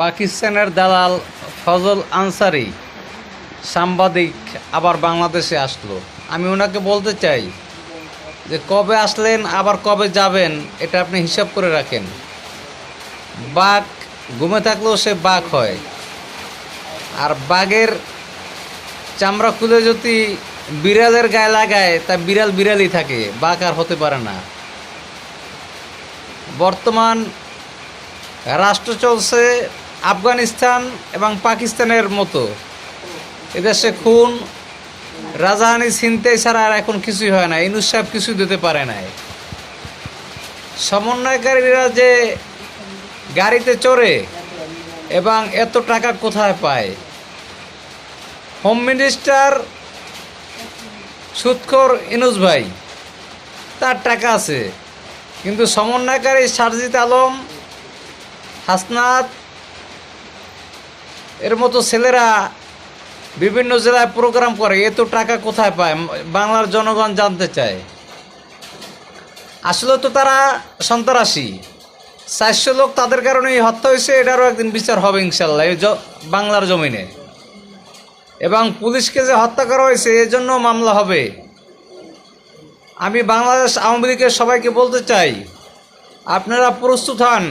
পাকিস্তানের দালাল ফজল আনসারি সাংবাদিক আবার বাংলাদেশে আসলো। আমি ওনাকে বলতে চাই যে কবে আসলেন, আবার কবে যাবেন, এটা আপনি হিসাব করে রাখেন। বাঘ ঘুমে থাকলেও সে বাঘ হয়। আর বাঘের চামড়া খুলে যদি বিড়ালের গায়ে লাগায়, তা বিড়াল বিড়ালই থাকে, বাঘ আর হতে পারে না। বর্তমান রাষ্ট্র চলছে আফগানিস্তান এবং পাকিস্তানের মতো। এদেশে খুন রাজাহানি ছিনতে ছাড়া আর এখন কিছুই হয় না। ইনুস সাহেব কিছু দিতে পারে নাই। সমন্বয়কারীরা যে গাড়িতে চড়ে এবং এত টাকা কোথায় পায়? হোম মিনিস্টার সুৎখর ইনুস ভাই, তার টাকা আছে। কিন্তু সমন্বয়কারী সারজিৎ আলম, হাসনাত এর মতো ছেলেরা বিভিন্ন জেলায় প্রোগ্রাম করে এত টাকা কোথায় পায়? বাংলার জনগণ জানতে চায়। আসলে তো তারা সন্ত্রাসী। চারশো লোক তাদের কারণে এই হত্যা হয়েছে, এটারও একদিন বিচার হবে ইনশাল্লাহ, এই বাংলার জমিনে। এবং পুলিশকে যে হত্যা করা হয়েছে এর জন্য মামলা হবে। আমি বাংলাদেশ আওয়ামী লীগের সবাইকে বলতে চাই, আপনারা প্রস্তুত হন।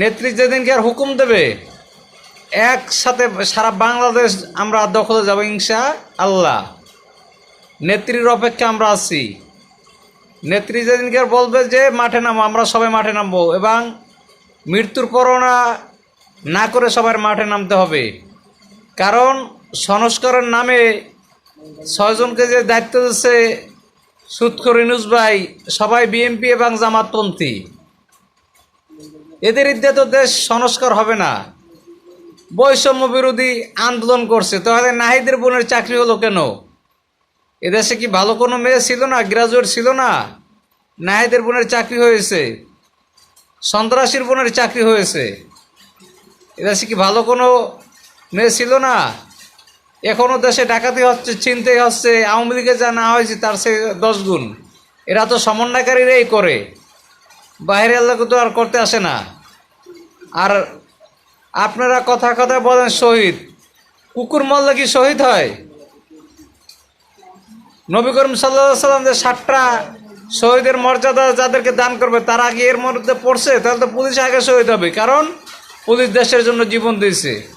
নেত্রী যেদিনকে আর হুকুম দেবে একসাথে সারা বাংলাদেশ আমরা দখলে যাব, ইনশা আল্লাহ। নেত্রীর অপেক্ষা আমরা আছি। নেত্রী যেদিনকে বলবে যে, মাঠে নামো, আমরা সবাই মাঠে নামবো। এবং মৃত্যুর পরনা না করে সবার মাঠে নামতে হবে। কারণ সংস্কারের নামে ছয়জনকে যে দায়িত্ব দিচ্ছে সুৎখর ইনুস ভাই, সবাই বিএনপি এবং জামাতপন্থী। এদের ইদ্যে তো দেশ সংস্কার হবে না। বৈষম্য বিরোধী আন্দোলন করছে। তাহলে নাহিদের বোনের চাকরি হলো কেন? এদেশে কি ভালো কোনো মেয়ে ছিল না? গ্রাজুয়েট ছিল না? নাহিদের বোনের চাকরি হয়েছে। সন্ত্রাসীর বোনের চাকরি হয়েছে। এদেশে কি ভালো কোনো মেয়ে ছিল না? এখনও দেশে ডাকাতি হচ্ছে চিনতেই হচ্ছে, আওয়ামী লীগে যা না হয়েছে তার সে দশ গুণ। এরা তো সমন্বয়কারীরাই করে। বাইরের লোক তো আর করতে আসে না। আর আপনারা কথা কথা বলেন শহীদ। কুকুর মল্ল কি শহীদ হয়? নবী করিম সাল্লা সাল্লাম যে সাতটা শহীদের মর্যাদা যাদেরকে দান করবে, তারা আগে এর মধ্যে পড়ছে? তাহলে তো পুলিশ আগে শহীদ হবে। কারণ পুলিশ দেশের জন্য জীবন দিয়েছে।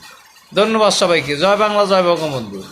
ধন্যবাদ সবাইকে। জয় বাংলা, জয় বঙ্গবন্ধু।